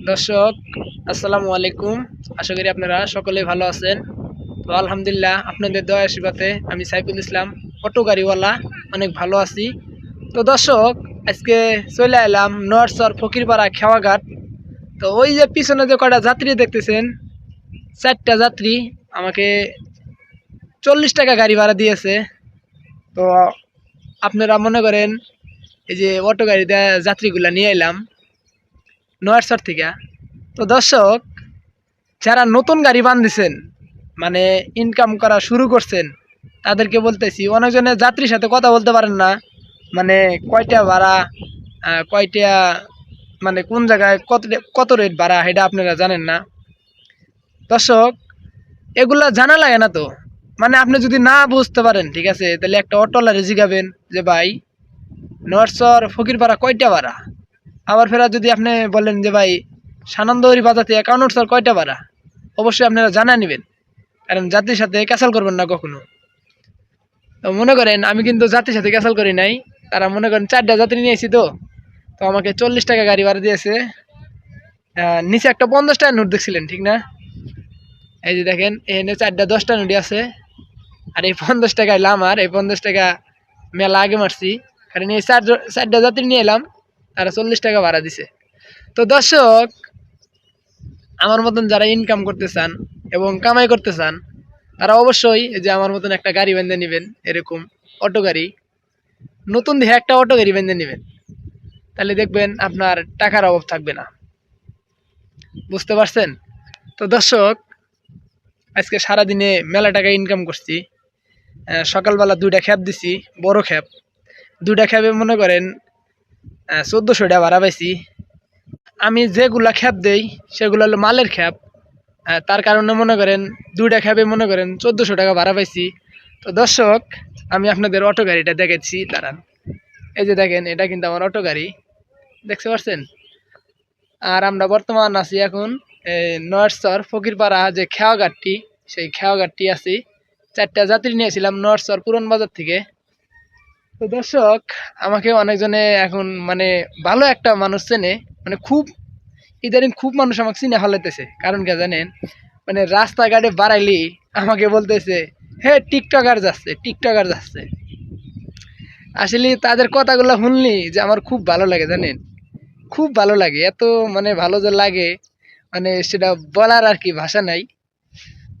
দর্শক, আসসালামু আলাইকুম। আশা করি আপনারা সকলে ভালো আছেন। তো আলহামদুলিল্লাহ, আপনাদের দয়া আশীর্বাদে আমি সাইফুল ইসলাম, অটো গাড়িওয়ালা, অনেক ভালো আছি। তো দর্শক, আজকে চলে এলাম নরসর ফকিরপাড়া খেওয়াঘাট। তো ওই যে পিছনে যে কটা যাত্রী দেখতেছেন, চারটা যাত্রী আমাকে চল্লিশ টাকা গাড়ি ভাড়া দিয়েছে। তো আপনারা মনে করেন, এই যে অটো গাড়িতে যাত্রীগুলা নিয়ে এলাম। নয়ারসর থেকে। তো দর্শক, যারা নতুন গাড়ি বান্ধিছেন মানে ইনকাম করা শুরু করছেন, তাদেরকে বলতেছি অনেকজনের যাত্রীর সাথে কথা বলতে পারেন না। মানে কয়টা ভাড়া কয়টা মানে কোন জায়গায় কত কত রেট ভাড়া এটা আপনারা জানেন না। দর্শক, এগুলা জানা লাগে না তো। মানে আপনি যদি না বুঝতে পারেন, ঠিক আছে, তাহলে একটা অটোলারে জিগাবেন যে, ভাই নরসর ফকিরপাড়া কয়টা ভাড়া? আবার ফেরা যদি আপনি বলেন যে ভাই, সানন্দহরি বাজাতে একাউন্ট স্যার কয়টা ভাড়া? অবশ্যই আপনারা জানা নেবেন। কারণ জাতির সাথে ক্যাসাল করবেন না কখনো। তো মনে করেন, আমি কিন্তু জাতির সাথে ক্যাসাল করি নাই। তারা মনে করেন চারটা যাত্রী নিয়েছি তো। তো আমাকে চল্লিশ টাকা গাড়ি ভাড়া দিয়েছে। নিচে একটা পঞ্চাশ টাকা নোট দেখছিলেন, ঠিক না? এই যে দেখেন, এখানে চারটা, দশটা নোটই আছে। আর এই পঞ্চাশ টাকা এলাম আর এই পঞ্চাশ টাকা মেলা আগে মারছি। কারণ এই চার চারটা যাত্রী নিয়ে এলাম। তারা চল্লিশ টাকা ভাড়া দিছে। তো দর্শক, আমার মতন যারা ইনকাম করতে চান এবং কামাই করতে চান, তারা অবশ্যই যে আমার মতন একটা গাড়ি বেঁধে নেবেন, এরকম অটো গাড়ি। নতুন দেখে একটা অটো গাড়ি বেঁধে নেবেন। তাহলে দেখবেন আপনার টাকার অভাব থাকবে না। বুঝতে পারছেন? তো দর্শক, আজকে সারাদিনে মেলা টাকা ইনকাম করছি। সকালবেলা দুইটা খ্যাপ দিছি, বড় খ্যাপ। দুইটা খ্যাপে মনে করেন চোদ্দোশো টাকা ভাড়া পাইছি। আমি যেগুলা খ্যাপ দেই, সেগুলো হলো মালের খ্যাপ। তার কারণে মনে করেন দুইটা খ্যাপে মনে করেন চোদ্দোশো টাকা ভাড়া পাইছি। তো দর্শক, আমি আপনাদের অটো গাড়িটা দেখেছি দাঁড়ান। এই যে দেখেন, এটা কিন্তু আমার অটো গাড়ি। দেখতে পাচ্ছেন? আর আমরা বর্তমান আছি এখন নয়ারসর ফকিরপাড়া যে খেয়াঘাটটি সেই খেয়াঘাটটি আছি। চারটা যাত্রী নিয়েছিলাম নয়ারসর পুরন বাজার থেকে। তো দর্শক, আমাকে অনেকজনে এখন মানে ভালো একটা মানুষ চেনে মানে খুব, ইদানিং খুব মানুষ আমাকে চিনে ফেলাইতেছে কারণ কে জানেন? মানে রাস্তাঘাটে বাড়াইলি আমাকে বলতেছে, হে, টিকটকার যাচ্ছে টিকটকার যাচ্ছে। আসলে তাদের কথাগুলো শুনলি যে আমার খুব ভালো লাগে, জানেন? খুব ভালো লাগে, এত মানে ভালো যে লাগে মানে সেটা বলার আর কি ভাষা নাই।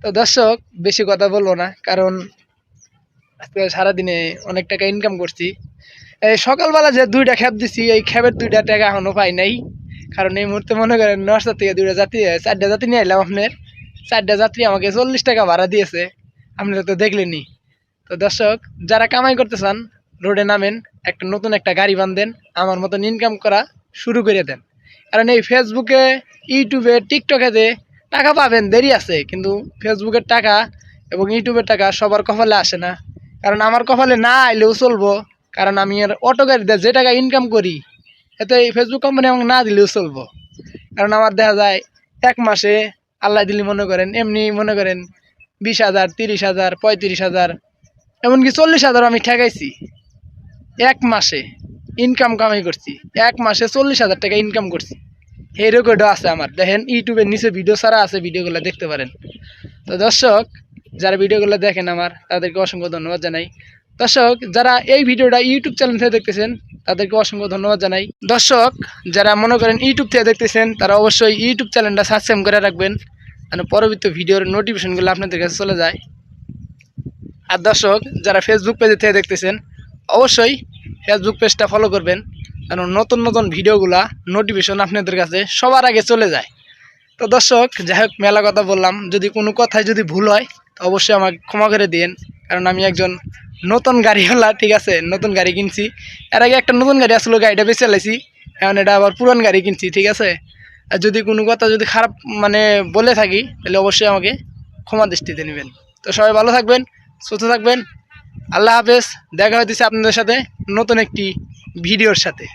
তো দর্শক, বেশি কথা বলব না, কারণ আজকে সারাদিনে অনেক টাকা ইনকাম করছি। এই সকালবেলা যে দুইটা খ্যাপ দিছি, এই খ্যাপের দুইটা টাকা এখনও পাই নাই। কারণ এই মুহূর্তে মনে করেন নর্সার থেকে দুইটা যাত্রী, চারটা যাত্রী নিয়ে এলাম আপনার। চারটা যাত্রী আমাকে চল্লিশ টাকা ভাড়া দিয়েছে। আপনারা তো দেখলেনই। তো দর্শক, যারা কামাই করতে চান, রোডে নামেন, একটা নতুন একটা গাড়ি বান্ধেন আমার মতন ইনকাম করা শুরু করে দেন। কারণ এই ফেসবুকে ইউটিউবে টিকটকে যে টাকা পাবেন, দেরি আছে। কিন্তু ফেসবুকের টাকা এবং ইউটিউবের টাকা সবার কপালে আসে না। কারণ আমার কপালে না আইলেও চলবো। কারণ আমি আর অটো গাড়িতে যে টাকা ইনকাম করি, এতে এই ফেসবুক কোম্পানি আমাকে না দিলেও চলবো। কারণ আমার দেখা যায়, এক মাসে আল্লাহ দিলি মনে করেন, এমনি মনে করেন বিশ হাজার, তিরিশ হাজার, পঁয়ত্রিশ হাজার, এমনকি চল্লিশ হাজারও আমি ঠেকাইছি। এক মাসে ইনকাম কামাই করছি, এক মাসে চল্লিশ হাজার টাকা ইনকাম করছি। এই রেকর্ডও আছে আমার। দেখেন, ইউটিউবের নিচে ভিডিও ছাড়া আছে ভিডিওগুলো দেখতে পারেন। তো দর্শক যারা ভিডিওগুলো দেখেন আমার, তাদেরকে অসংখ্য ধন্যবাদ জানাই। দর্শক, যারা এই ভিডিওটা ইউটিউব চ্যানেল থেকে দেখতেছেন, তাদেরকে অসংখ্য ধন্যবাদ জানাই। দর্শক, যারা মনে করেন ইউটিউব থেকে দেখতেছেন, তারা অবশ্যই ইউটিউব চ্যানেলটা সাবস্ক্রাইব করে রাখবেন মানে পরবর্তী ভিডিওর নোটিফিকেশনগুলো আপনাদের কাছে চলে যায়। আর দর্শক, যারা ফেসবুক পেজে থেকে দেখতেছেন, অবশ্যই ফেসবুক পেজটা ফলো করবেন কারণ নতুন নতুন ভিডিওগুলা নোটিফিকেশন আপনাদের কাছে সবার আগে চলে যায়। তো দর্শক, যাই হোক, মেলা কথা বললাম। যদি কোনো কথায় যদি ভুল হয় তো অবশ্যই আমাকে ক্ষমা করে দিন কারণ আমি একজন নতুন গাড়িওয়ালা, ঠিক আছে? নতুন গাড়ি কিনছি। এর আগে একটা নতুন গাড়ি আসলো, গাড়িটা বেঁচে চালাইছি এখন এটা আবার পুরান গাড়ি কিনছি, ঠিক আছে? আর যদি কোনো কথা যদি খারাপ মানে বলে থাকি, তাহলে অবশ্যই আমাকে ক্ষমা দৃষ্টিতে নেবেন। তো সবাই ভালো থাকবেন, সুস্থ থাকবেন। আল্লাহ হাফেজ। দেখা হইতেছে আপনাদের সাথে নতুন একটি ভিডিওর সাথে।